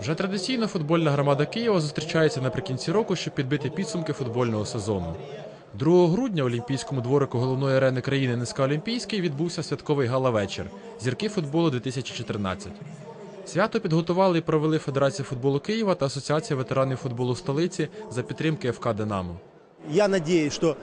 Вже традиційно футбольна громада Києва зустрічається наприкінці року, щоб підбити підсумки футбольного сезону. 2 грудня у Олімпійському дворику головної арени країни НСК Олімпійський відбувся святковий гала-вечір Зірки футболу 2014. Свято підготували і провели Федерація футболу Києва та Асоціація ветеранів футболу столиці за підтримки ФК Динамо. Я надеюсь, что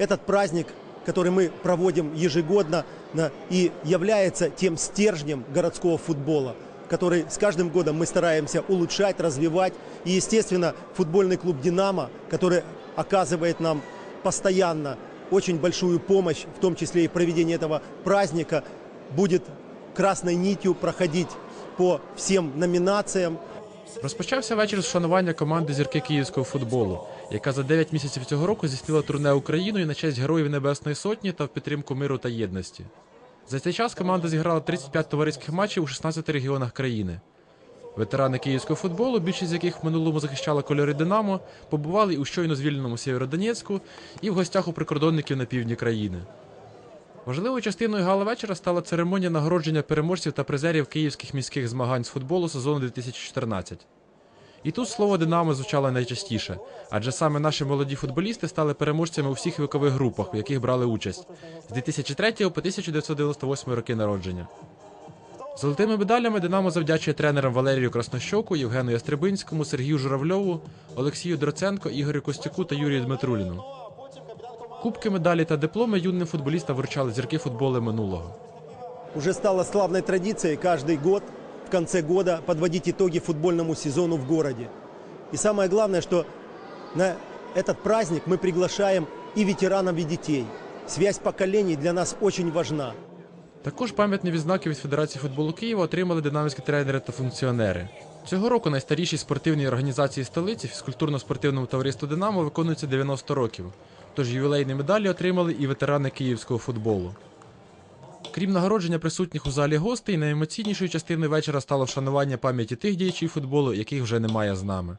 этот праздник, который мы проводим ежегодно, на- и является тем стержнем городского футбола, который с каждым годом мы стараемся улучшать, развивать. И, естественно, футбольный клуб «Динамо», который оказывает нам постоянно очень большую помощь, в том числе и в проведении этого праздника, будет красной нитью проходить по всем номинациям, Розпочався вечір з вшанування команди зірки київського футболу, яка за 9 місяців цього року здійснила турне Україною на честь Героїв Небесної Сотні та в підтримку миру та єдності. За цей час команда зіграла 35 товариських матчів у 16 регіонах країни. Ветерани київського футболу, більшість з яких в минулому захищали кольори Динамо, побували у щойно звільненому Сєвєродонецьку, і в гостях у прикордонників на півдні країни. Важливою частиною гала вечора стала церемонія нагородження переможців та призерів київських міських змагань з футболу сезону 2014. І тут слово Динамо звучало найчастіше, адже саме наші молоді футболісти стали переможцями у всіх вікових групах, у яких брали участь з 2003 по 1998 роки народження. Золотими медалями Динамо завдячує тренерам Валерію Краснощоку, Євгену Ястребинському, Сергію Журавльову, Олексію Дроценко, Ігорю Костюку та Юрію Дмитруліну. Кубки, медалі та дипломи юним футболістам вручали зірки футболу минулого. Уже стало славной традицией каждый год в конце года подводить итоги футбольному сезону в городе. И самое главное, что на этот праздник мы приглашаем и ветеранов, и детей. Связь поколений для нас очень важна. Також пам'ятні відзнаки від Федерації футболу Києва отримали динамівські тренери та функціонери. Цього року найстарішій спортивній організації столиці фізкультурно-спортивному товариству Динамо виконується 90 років. Тож ювілейні медалі отримали і ветерани київського футболу. Крім нагородження присутніх у залі гостей, найемоційнішою частиною вечора стало вшанування пам'яті тих діячів футболу, яких вже немає з нами.